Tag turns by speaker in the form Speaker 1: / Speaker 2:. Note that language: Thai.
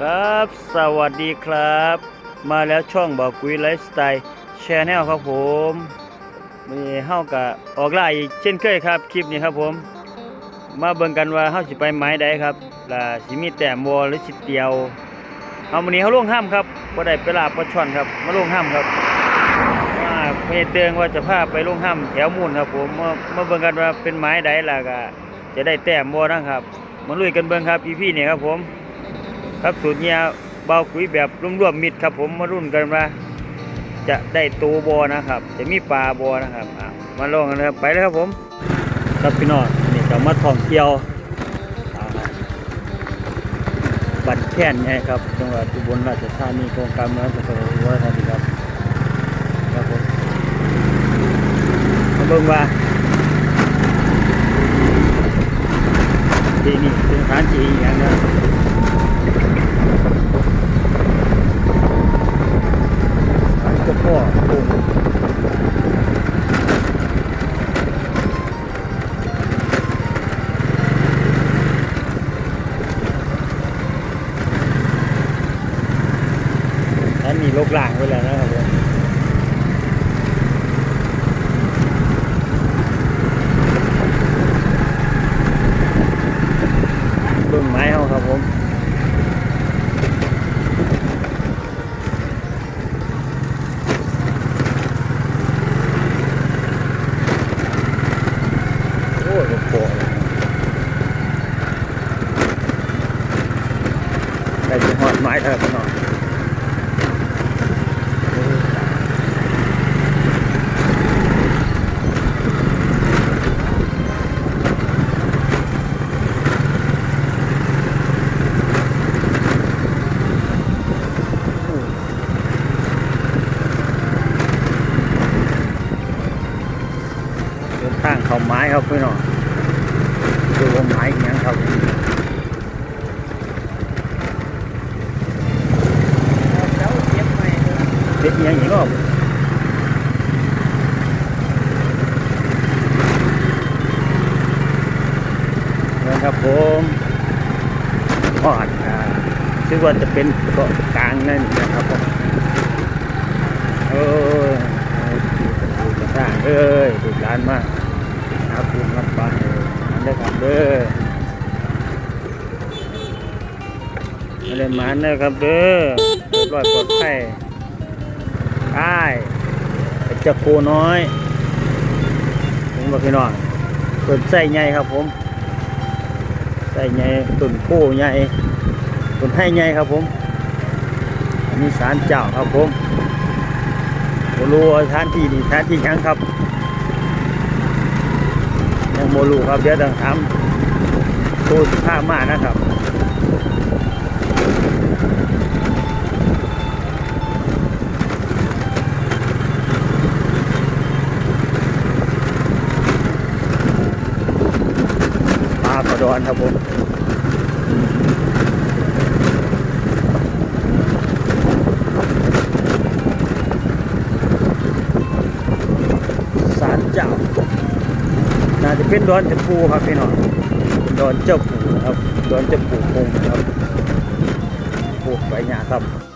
Speaker 1: ครับสวัสดีครับ มาแล้วช่องบอกกุยไลฟ์สไตล์แชนแนลครับผมมีเฮากับออกล่าอีกเช่นเคยครับคลิปนี้ครับผม มาเบิ่งกันว่าเฮาสิไปไม้ใดครับล่ะสิมีแต้มบ่หรือสิเตียวเฮามื้อนี้เฮาลงห้ามครับบ่ได้ไปลาบปลาช่อนครับมาลงห้ามครับว่าเพเตืองว่าจะพาไปลงห้ามแถวมูลครับผมมามาเบิ่งกันว่าเป็นไม้ใดล่ะก็ จะได้แต้มบ่นะครับมาลุยกันเบิ่งครับพี่ๆนี่ยครับผม ครับสูตรเนี้ยเบาคุยแบบรวมๆมิดครับผมมารุ่นกันว่าจะได้ตูบอนะครับ จะมีปลาบอนะครับมาลองกันนะครับไปเลยครับผม ครับพี่น้องนี่จะมาท่องเที่ยวบันแค่นไงครับจังหวัดอุบลราชธานีโครงการเมืองจังหวัดอุบลราชธานีครับครับผมมาเบิ่งว่า ที่นี่เป็นสถานที่อย่างนะอันก็พ่อโอ้อันนี้ลกล่างไว้แล้วนะครับผมเบิ่งไม้เขาครับผม โอ้ยลูกโป่ง ได้จะหอดไม้เถอะพี่น้องเดินทางเขาไม้ครับพี่น้องดูว่าไม้อย่างครับ เด็กอีกอย่างอีกรอบนะครับผมออนอ่าซึ่งว่าจะเป็นเกาะกลางนั่นนะครับผมเออดูกระต่างเอ้ยดูร้านมากครับคุณครับไปมันได้ครับเด้อมาเล่นมันเด้อครับเด้อเรียบร้อยปลอดภัย ได้เป็นจะโคน้อยผมบอกพี่น้องต้นไส้ใหญ่ครับผมไส้ใหญ่ต้นโพใหญ่ต้นไห้ใหญ่ครับผมอันนี้ศาลเจ้าครับผมบ่รู้ว่าสานที่นี่สานที่ยังครับยังโมลูครับเดี๋ยวต้องทำตัวข้ามากนะครับากระดอนครับผมสารเจ้าน่าจะเป็นดอนเจ้าปูครับพี่น้องดอนเจ้าปูครับดอนเจ้าปูคงครับปลูกใบหญ้าครับ